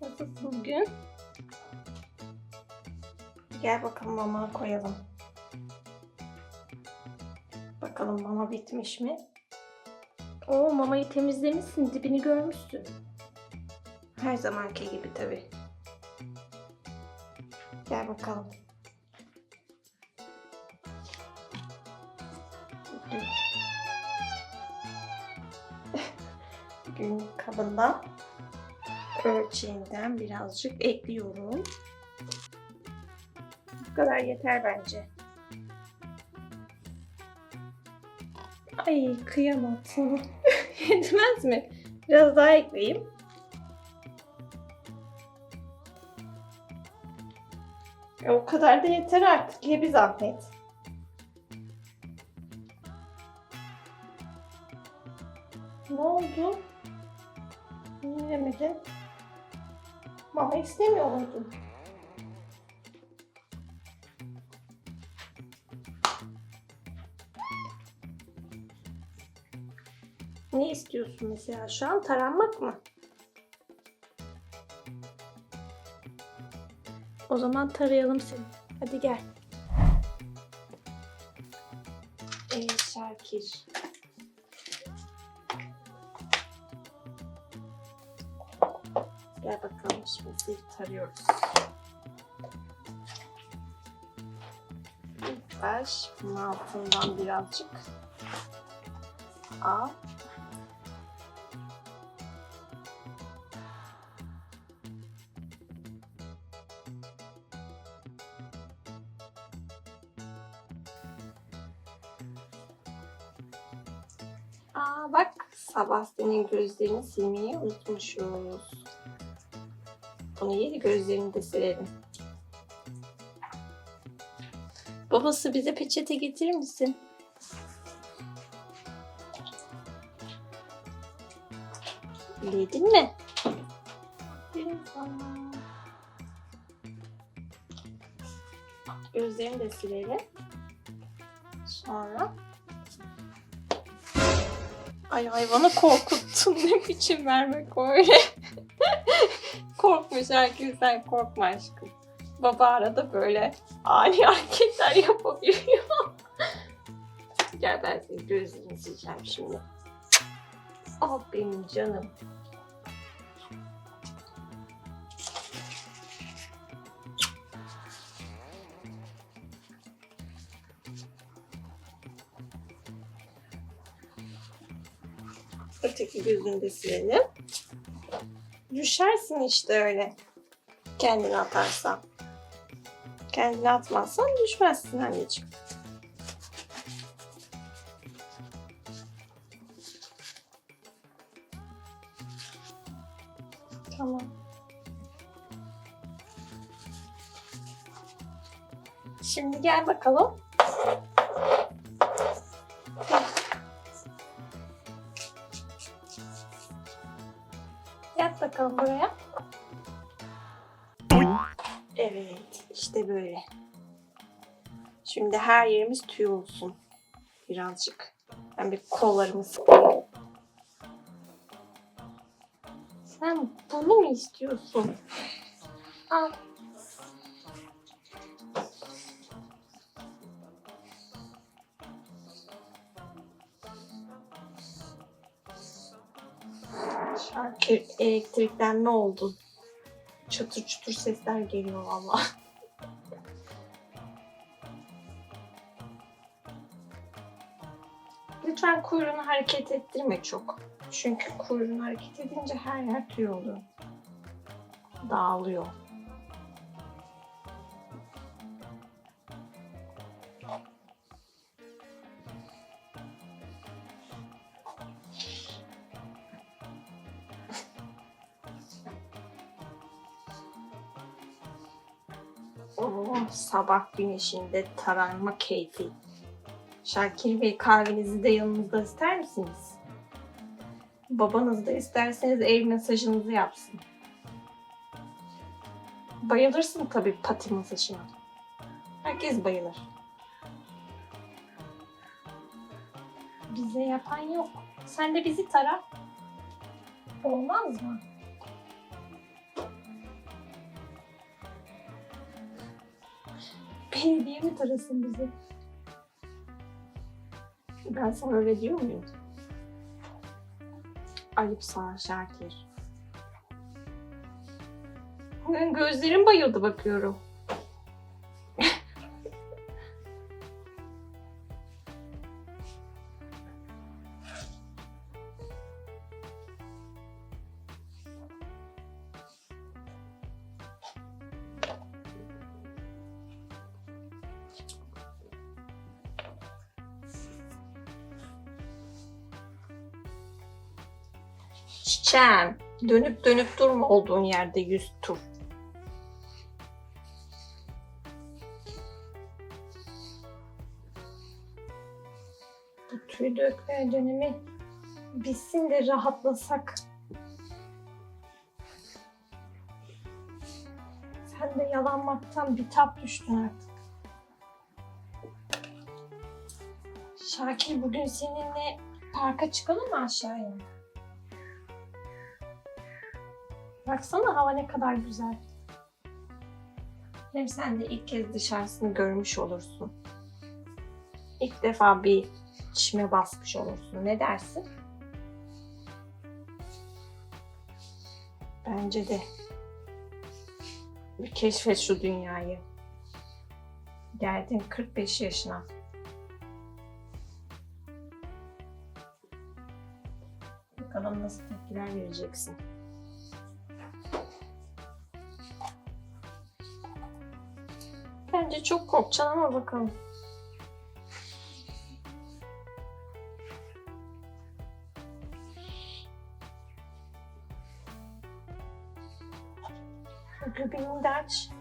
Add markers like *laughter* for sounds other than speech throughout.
Nasılsın bugün? Gel bakalım mama koyalım. Bakalım mama bitmiş mi? Oo mamayı temizlemişsin. Dibini görmüşsün. Her zamanki gibi tabi. Gel bakalım. Gün *laughs* kabından ölçeğinden birazcık ekliyorum. Bu kadar yeter bence. Ay kıyamam. *laughs* Yetmez mi? Biraz daha ekleyeyim. E, o kadar da yeter artık. Ye bir zahmet. Ne oldu? Yemedin? Mama istemiyor muydun? Ne istiyorsun mesela şu an? Taranmak mı? O zaman tarayalım seni. Hadi gel. Ey Şakir. Gel bakalım şimdi seni tarıyoruz. İlk baş bunun altından birazcık al. Aa bak sabah senin gözlerini silmeyi unutmuşuz. Yeni gözlerini de silelim. Babası bize peçete getirir misin? Yedin mi? Gözlerini de silelim. Sonra Ay hayvanı korkuttun *laughs* ne biçim vermek öyle. Korkmuş herkes sen korkma aşkım. Baba arada böyle ani hareketler yapabiliyor. *laughs* Gel ben senin gözlerini sileceğim şimdi. Ah benim canım. Öteki gözünü de silelim. Düşersin işte öyle. Kendini atarsan. Kendini atmazsan düşmezsin anneciğim. Tamam. Şimdi gel bakalım. Şimdi her yerimiz tüy olsun. Birazcık. Ben bir kollarımı. Sen bunu mu istiyorsun? Al. Şarkı elektrikten ne oldu? Çatır çutur sesler geliyor valla. Lütfen kuyruğunu hareket ettirme çok. Çünkü kuyruğunu hareket edince her yer tüy oluyor. Dağılıyor. Oo, sabah güneşinde taranma keyfi. Şakir Bey kahvenizi de yanınızda ister misiniz? Babanız da isterseniz el mesajınızı yapsın. Bayılırsın tabii pati masajına. Herkes bayılır. Bize yapan yok. Sen de bizi tara. Olmaz mı? Belediye mi tarasın bizi? Ben sana öyle diyor muyum? Ayıp sana Şakir. Gözlerim bayıldı bakıyorum. Çiçeğim, dönüp dönüp durma olduğun yerde yüz tur. Bu tüy dökme dönemi bitsin de rahatlasak. Sen de yalanmaktan bitap düştün artık. Şakir bugün seninle parka çıkalım mı aşağıya? Baksana hava ne kadar güzel. Hem sen de ilk kez dışarısını görmüş olursun. İlk defa bir çime basmış olursun. Ne dersin? Bence de. Bir keşfet şu dünyayı. Geldin 45 yaşına. Bakalım nasıl tepkiler vereceksin. Bence çok korkacaksın ama bakalım. Göbeğini de.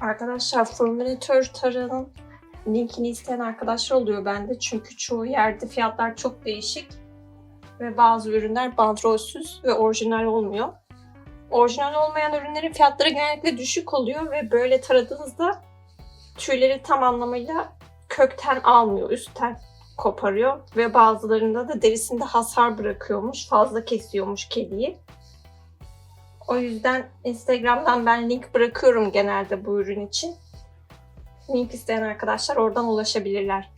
Arkadaşlar Formülatör tarağının linkini isteyen arkadaşlar oluyor bende. Çünkü çoğu yerde fiyatlar çok değişik. Ve bazı ürünler bandrolsüz ve orijinal olmuyor. Orijinal olmayan ürünlerin fiyatları genellikle düşük oluyor ve böyle taradığınızda tüyleri tam anlamıyla kökten almıyor, üstten koparıyor ve bazılarında da derisinde hasar bırakıyormuş, fazla kesiyormuş kediyi. O yüzden Instagram'dan ben link bırakıyorum genelde bu ürün için. Link isteyen arkadaşlar oradan ulaşabilirler.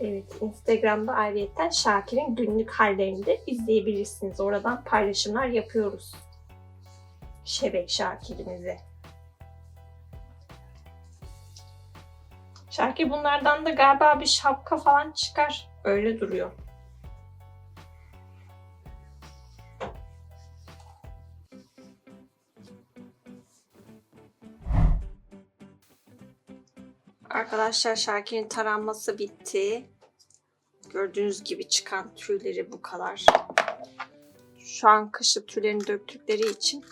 Evet, Instagram'da ayrıyeten Şakir'in günlük hallerini de izleyebilirsiniz. Oradan paylaşımlar yapıyoruz. Şebek Şakir'imize. Şakir bunlardan da galiba bir şapka falan çıkar. Öyle duruyor. Arkadaşlar Şakir'in taranması bitti. Gördüğünüz gibi çıkan tüyleri bu kadar. Şu an kışlık tüylerini döktükleri için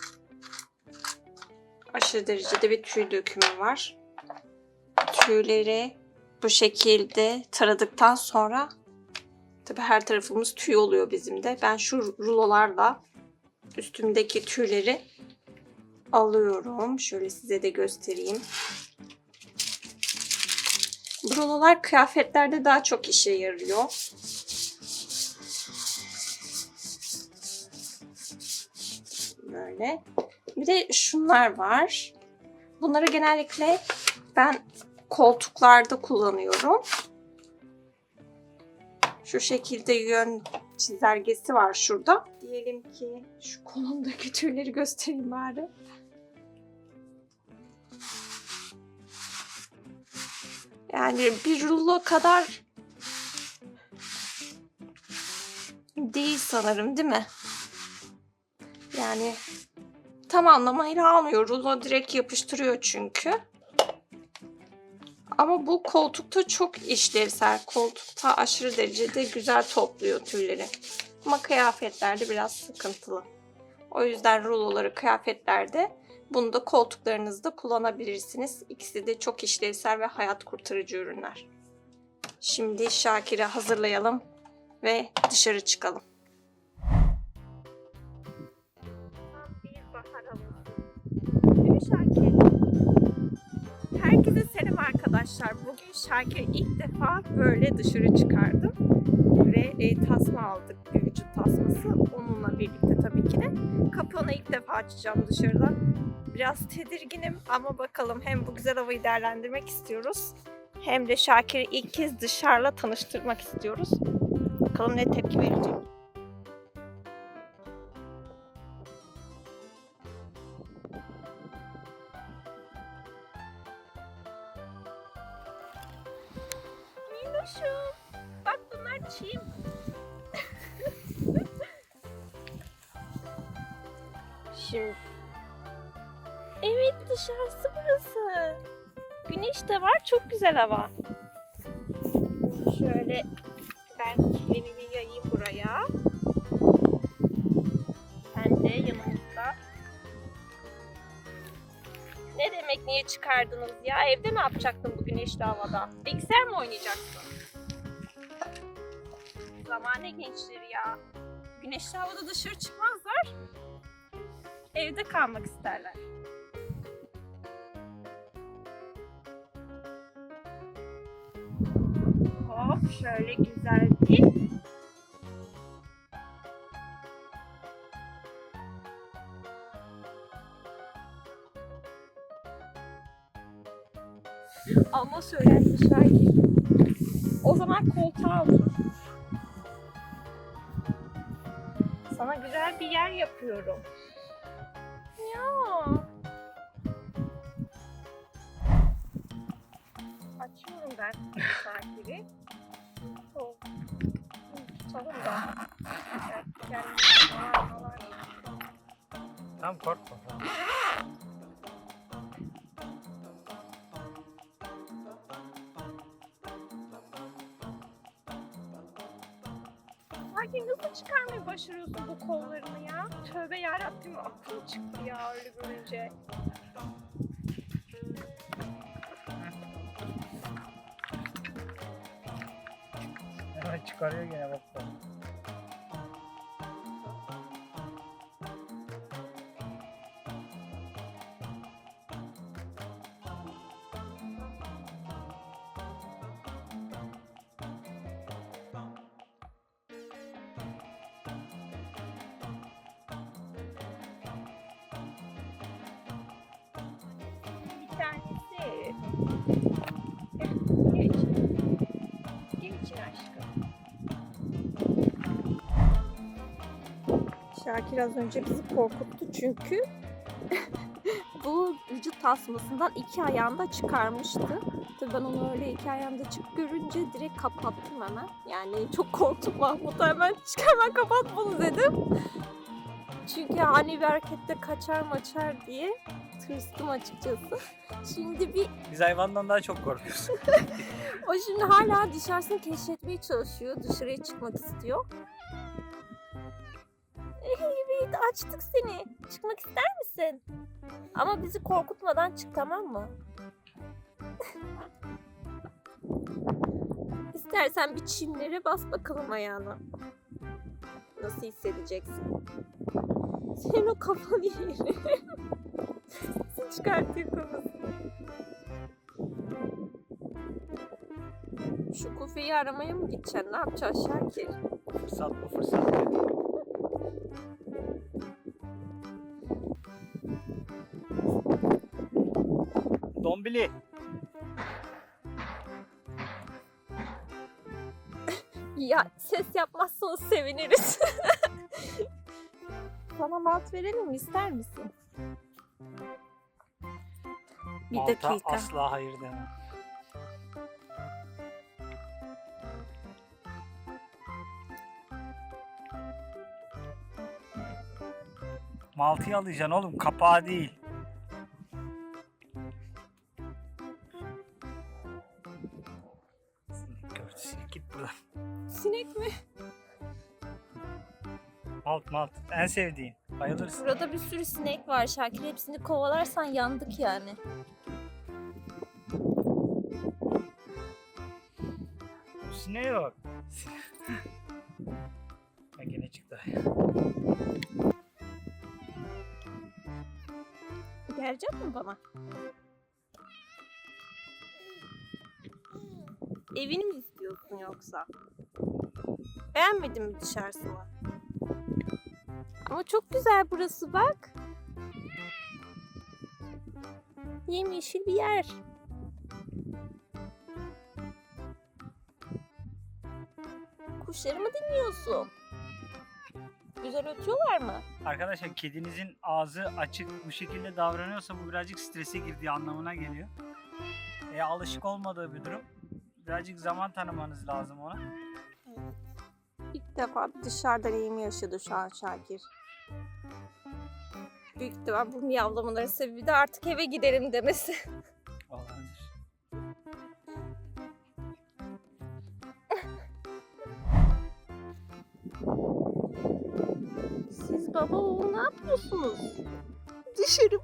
aşırı derecede bir tüy dökümü var. Tüyleri bu şekilde taradıktan sonra tabi her tarafımız tüy oluyor bizim de. Ben şu rulolarla üstümdeki tüyleri alıyorum. Şöyle size de göstereyim. Brololar kıyafetlerde daha çok işe yarıyor. Böyle. Bir de şunlar var. Bunları genellikle ben koltuklarda kullanıyorum. Şu şekilde yön çizelgesi var şurada. Diyelim ki şu kolumdaki tüyleri göstereyim bari. Yani bir rulo kadar değil sanırım değil mi? Yani tam anlamıyla almıyor. Rulo direkt yapıştırıyor çünkü. Ama bu koltukta çok işlevsel. Koltukta aşırı derecede güzel topluyor tüyleri. Ama kıyafetlerde biraz sıkıntılı. O yüzden ruloları kıyafetlerde bunu da koltuklarınızda kullanabilirsiniz. İkisi de çok işlevsel ve hayat kurtarıcı ürünler. Şimdi Şakir'i hazırlayalım ve dışarı çıkalım. Herkese selam arkadaşlar. Bugün Şakir ilk defa böyle dışarı çıkardım ve e, tasma aldık vücut tasması. Onunla birlikte tabii ki de. Kapağını ilk defa açacağım dışarıdan. Biraz tedirginim ama bakalım hem bu güzel havayı değerlendirmek istiyoruz. Hem de Şakir'i ilk kez dışarıda tanıştırmak istiyoruz. Bakalım ne tepki verecek. Dışarısı burası. Güneş de var. Çok güzel hava. Şöyle ben kilimimi yayayım buraya. Sen de yanımızda. Ne demek niye çıkardınız ya? Evde ne yapacaktın bu güneşli havada? Bilgisayar mı oynayacaksın? Zamane gençleri ya. Güneşli havada dışarı çıkmazlar. Evde kalmak isterler. Hop şöyle güzel bir Ama söylenmişler ki o zaman koltuğa otur. Sana güzel bir yer yapıyorum. Ya. Açıyorum ben *laughs* sahibi. Tutalım da. Tamam korkma. Tamam. Sakin nasıl çıkarmayı başarıyorsun bu kollarını ya? Tövbe yarabbim aklım çıktı ya öyle görünce. Çıkarıyor gene bak. Şakir az önce bizi korkuttu çünkü *laughs* bu vücut tasmasından iki ayağında çıkarmıştı. Tabii ben onu öyle iki ayağında çık görünce direkt kapattım hemen. Yani çok korktum Mahmut'a hemen çık hemen kapat bunu dedim. Çünkü ani bir harekette kaçar maçar diye tırstım açıkçası. *laughs* Şimdi bir Biz hayvandan daha çok korkuyoruz. *laughs* o şimdi hala dışarısını keşfetmeye çalışıyor. Dışarıya çıkmak istiyor. Evet açtık seni. Çıkmak ister misin? Ama bizi korkutmadan çık tamam mı? *laughs* İstersen bir çimlere bas bakalım ayağına. Nasıl hissedeceksin? Senin o kafanı yeri. *laughs* Çıkartıyor kafasını? Şu kufeyi aramaya mı gideceksin? Ne yapacaksın Şakir? fırsat bu fırsat. Dombili. Ya ses yapmazsanız seviniriz. *laughs* Sana malt verelim ister misin? Bir Malta dakika. asla hayır demem. Maltıyı alacaksın oğlum kapağı değil. Malt malt en sevdiğin. Bayılırsın. Burada bir sürü sinek var Şakir. Hepsini kovalarsan yandık yani. Ne yok? ha, gene çıktı. Gelecek mi bana? Evini mi istiyorsun yoksa? Beğenmedin mi dışarısını? Ama çok güzel burası bak. Yemyeşil bir yer. Kuşları mı dinliyorsun? Güzel ötüyorlar mı? Arkadaşlar kedinizin ağzı açık bu şekilde davranıyorsa bu birazcık strese girdiği anlamına geliyor. E, alışık olmadığı bir durum. Birazcık zaman tanımanız lazım ona. İlk defa dışarıda deneyimi yaşadı şu an Şakir. Büyük ihtimal bu miyavlamaların sebebi de artık eve gidelim demesi. Olabilir. Siz baba oğul ne yapıyorsunuz? Dışarı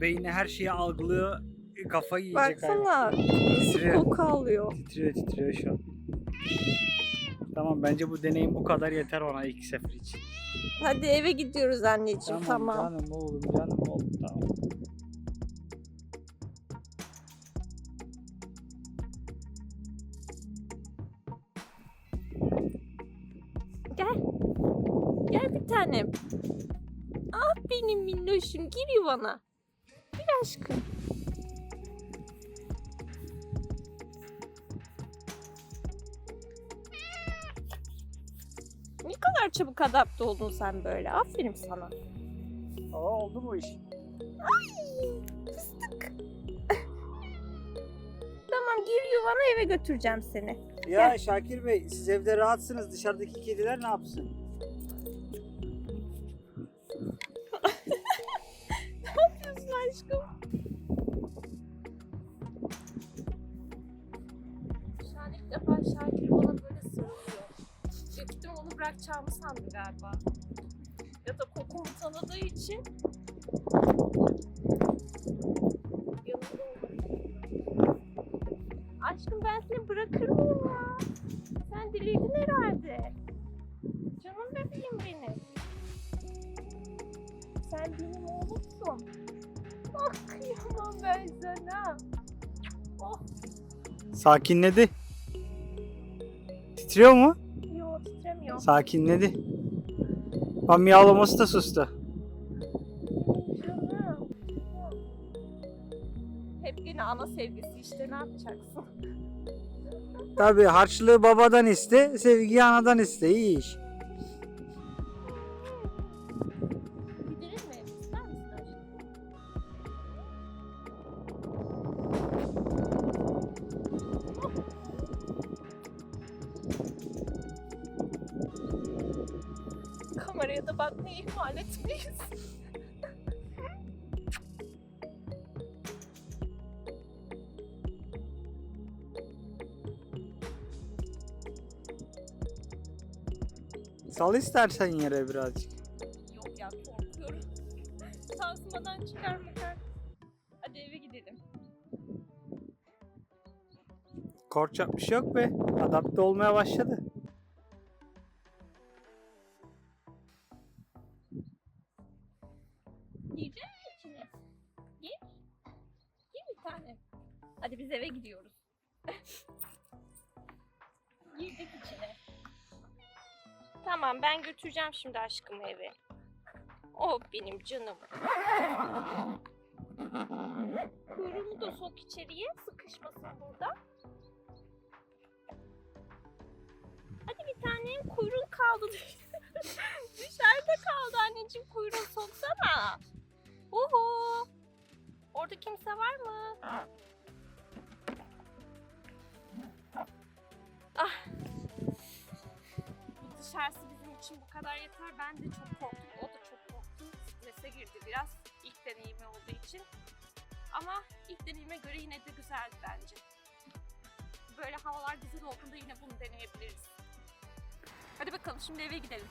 beyni her şeyi algılıyor. e, Kafayı yiyecek. Baksana. Titriyor. Koku alıyor. Titriyor titriyor şu an. Tamam bence bu deneyim bu kadar yeter ona ilk sefer için. Hadi eve gidiyoruz anneciğim tamam. Canım oğlum canım oğlum tamam. Gel. Gel bir tanem. Ah benim minnoşum gir yuvana. Aşkım. Ne kadar çabuk adapte oldun sen böyle. Aferin sana. Aa oldu mu iş? Fıstık. tamam gir yuvana eve götüreceğim seni. Ya Şakir Bey siz evde rahatsınız dışarıdaki kediler ne yapsın? Sen benim oğlumsun. Ah kıyamam ben sana. Oh Sakinledi. Titriyor mu? yok titremiyor. Sakinledi. Ama miyavlaması da sustu. Canım. Hep yine ana sevgisi işte ne yapacaksın? *laughs* Tabii harçlığı babadan iste, sevgiyi anadan iste. İyi iş. Bakmayı ihmal etmeyiz. Sal istersen yere birazcık. Yok ya korkuyorum. Sarsmadan çıkar bakar. Hadi eve gidelim. Korkacak bir şey yok be. Adapte olmaya başladı. Biz eve gidiyoruz. Girdik içine. Tamam ben götüreceğim şimdi aşkımı eve. O benim canım. Kuyruğunu da sok içeriye. Sıkışmasın burada. Hadi bir tane kuyruğun kaldı. *laughs* Dışarıda kaldı anneciğim kuyruğunu soksana. Uhu. Orada kimse var mı? Ah. Dışarısı bizim için bu kadar yeter. Ben de çok korktum. O da çok korktu. Strese girdi biraz. İlk deneyimi olduğu için. Ama ilk deneyime göre yine de güzeldi bence. böyle havalar güzel olduğunda yine bunu deneyebiliriz. Hadi bakalım şimdi eve gidelim.